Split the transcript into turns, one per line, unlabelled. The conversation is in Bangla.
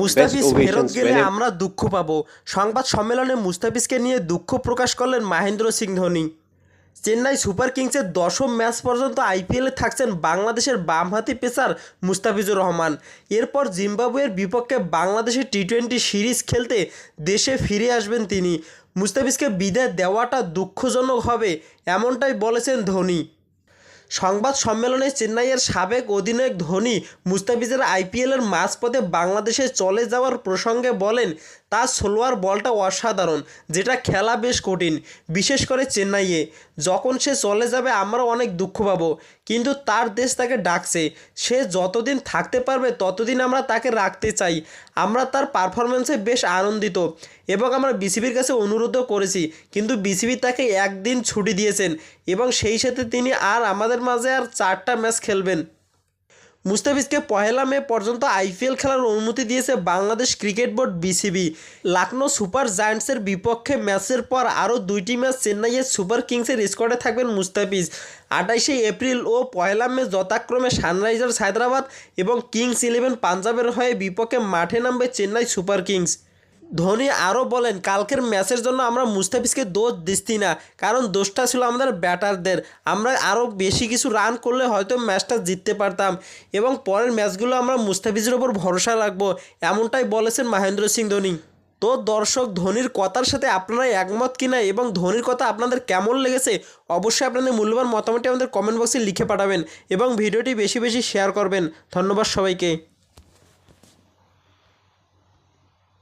মুস্তাফিজ ফেরত গেলে আমরা দুঃখ পাবো। সংবাদ সম্মেলনে মুস্তাফিজকে নিয়ে দুঃখ প্রকাশ করলেন মহেন্দ্র সিং ধোনি। চেন্নাই সুপার কিংসের দশম ম্যাচ পর্যন্ত আইপিএলে থাকছেন বাংলাদেশের বামহাতি পেসার মুস্তাফিজুর রহমান। এরপর জিম্বাবুয়ের বিপক্ষে বাংলাদেশের টি টোয়েন্টি সিরিজ খেলতে দেশে ফিরে আসবেন তিনি। মুস্তাফিজকে বিদায় দেওয়াটা দুঃখজনক হবে এমনটাই বলেছেন ধোনি। সংবাদ সম্মেলনে চেন্নাইয়ের সাবেক অধিনায়ক ধোনি মুস্তাফিজের আইপিএলের মাঝপথে বাংলাদেশে চলে যাওয়ার প্রসঙ্গে বলেন তার সোলোয়ার বলটা অসাধারণ, যেটা খেলা বেশ কঠিন, বিশেষ করে চেন্নাইয়ে। যখন সে চলে যাবে, আমরা অনেক দুঃখ পাবো, কিন্তু তার দেশ তাকে ডাকছে। সে যতদিন থাকতে পারবে, ততদিন আমরা তাকে রাখতে চাই। আমরা তার পারফরমেন্সে বেশ আনন্দিত এবং আমরা বিসিবির কাছে অনুরোধও করেছি, কিন্তু বিসিবি তাকে একদিন ছুটি দিয়েছেন এবং সেই সাথে তিনি আর আমাদের মাঝে আর চারটা ম্যাচ খেলবেন। মুস্তাফিজকে পহেলা মে পর্যন্ত আইপিএল খেলার অনুমতি দিয়েছে Bangladesh cricket board BCB. Lucknow super জায়ান্টসের বিপক্ষে ম্যাচের পর আরও দুইটি ম্যাচ চেন্নাইয়ের সুপার কিংসের স্কোয়াডে থাকবেন মুস্তাফিজ। আঠাইশে এপ্রিল ও পহেলা মে যথাক্রমে সানরাইজার্স হায়দ্রাবাদ এবং কিংস ইলেভেন পাঞ্জাবের হয়ে বিপক্ষে মাঠে নামবে চেন্নাই সুপার কিংস। ধোনি আরও বলেন, কালকের ম্যাচের জন্য আমরা মুস্তাফিজকে দোষ দিচ্ছি না, কারণ দোষটা ছিল আমাদের ব্যাটারদের। আমরা আরও বেশি কিছু রান করলে হয়তো ম্যাচটা জিততে পারতাম এবং পরের ম্যাচগুলো আমরা মুস্তাফিজের ওপর ভরসা রাখব, এমনটাই বলেছেন মহেন্দ্র সিং ধোনি। তো দর্শক, ধোনির কথার সাথে আপনারা একমত কিনা এবং ধোনির কথা আপনাদের কেমন লেগেছে, অবশ্যই আপনাদের মূল্যবান মতামতটি আমাদের কমেন্ট বক্সে লিখে পাঠাবেন এবং ভিডিওটি বেশি বেশি শেয়ার করবেন। ধন্যবাদ সবাইকে।